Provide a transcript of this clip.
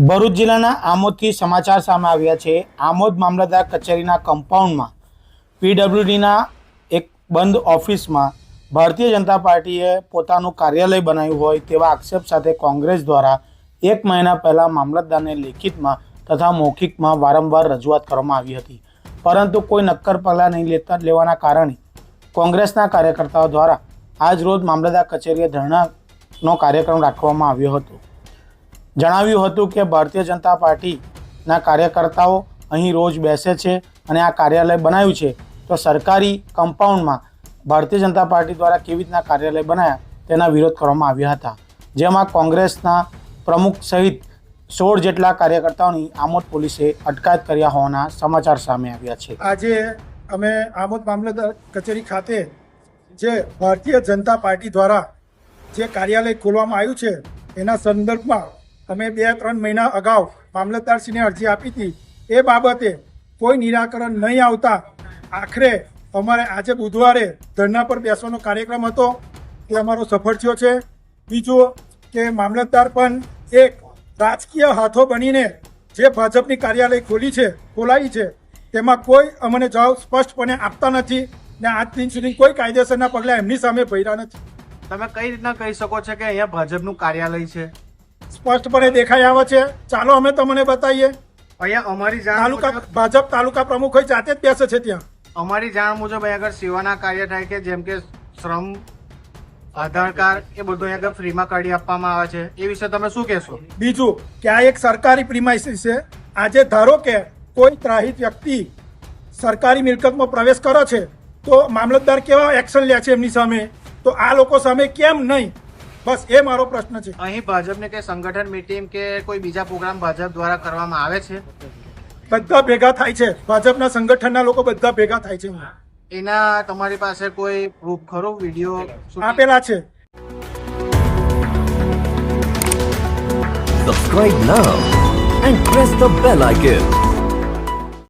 ભરૂચ જિલ્લાના આમોદથી સમાચાર સામે આવ્યા છે. આમોદ મામલતદાર કચેરીના કમ્પાઉન્ડમાં પીડબ્લ્યુડીના એક બંધ ઓફિસમાં ભારતીય જનતા પાર્ટીએ પોતાનું કાર્યાલય બનાવ્યું હોય તેવા આક્ષેપ સાથે કોંગ્રેસ દ્વારા એક મહિના પહેલાં મામલતદારને લેખિતમાં તથા મૌખિકમાં વારંવાર રજૂઆત કરવામાં આવી હતી. પરંતુ કોઈ નક્કર પગલાં નહીં લેતા લેવાના કારણે કોંગ્રેસના કાર્યકર્તાઓ દ્વારા આજ રોજ મામલતદાર કચેરીએ ધરણાનો કાર્યક્રમ રાખવામાં આવ્યો હતો. જણાવ્યું હતું કે ભારતીય જનતા પાર્ટીના કાર્યકર્તાઓ અહીં રોજ બેસે છે અને આ કાર્યાલય બનાવ્યું છે. તો સરકારી કમ્પાઉન્ડમાં ભારતીય જનતા પાર્ટી દ્વારા કેવી રીતના કાર્યાલય બનાવ્યા તેના વિરોધ કરવામાં આવ્યા હતા. જેમાં કોંગ્રેસના પ્રમુખ સહિત સોળ જેટલા કાર્યકર્તાઓની આમોદ પોલીસે અટકાયત કર્યા હોવાના સમાચાર સામે આવ્યા છે. આજે અમે આમોદ મામલતદાર કચેરી ખાતે જે ભારતીય જનતા પાર્ટી દ્વારા જે કાર્યાલય ખોલવામાં આવ્યું છે, એના સંદર્ભમાં અમે બે ત્રણ મહિના અગાઉ મામલતદારશ્રીને અરજી આપી હતી, એ બાબતે કોઈ નિરાકરણ નહીં આવતા આખરે અમારે આજે બુધવારે ધરણા પર બેસવાનો કાર્યક્રમ હતો, તે અમારો સફળ થયો છે. બીજું કે મામલતદાર પણ એક રાજકીય હાથો બનીને જે ભાજપની કાર્યાલય ખોલી છે, ખોલાવી છે, તેમાં કોઈ અમને જવાબ સ્પષ્ટપણે આપતા નથી ને આજ દિન સુધી કોઈ કાયદેસરના પગલાં એમની સામે ભર્યા નથી. તમે કઈ રીતના કહી શકો છો કે અહીંયા ભાજપનું કાર્યાલય છે? સ્પષ્ટપણે દેખાઈ આવે છે. ચાલો અમે તમને બતાવીએ. અહીંયા અમારી જાણ તાલુકા ભાજપ તાલુકા પ્રમુખ હોય જાતે જ બેસે છે ત્યાં. અમારી જાણ મુજબ અહીંયા આગળ સેવાના કાર્ય થાય કે જેમ કે શ્રમ આધાર કાર્ડ એ બધું અહીંયા આગળ ફ્રીમાં કાઢી આપવામાં આવે છે. એ વિશે તમે શું કહેશો? બીજું કે આ એક સરકારી પ્રિમાઇસીસ છે. આજે ધારો કે કોઈ ત્રાહિત વ્યક્તિ સરકારી મિલકતમાં પ્રવેશ કરે છે તો મામલતદાર કેવા એક્શન લે છે એમની સામે? તો આ લોકો સામે કેમ નહીં? બસ એ મારો પ્રશ્ન છે. અહીં ભાજપને કે સંગઠન મીટિંગ કે કોઈ બીજા પ્રોગ્રામ ભાજપ દ્વારા કરવામાં આવે છે? બધા ભેગા થાય છે. ભાજપના સંગઠનના લોકો બધા ભેગા થાય છે એના તમારી પાસે કોઈ પ્રૂફ ખરો વીડિયો આપેલા છે. Subscribe now and press the bell icon.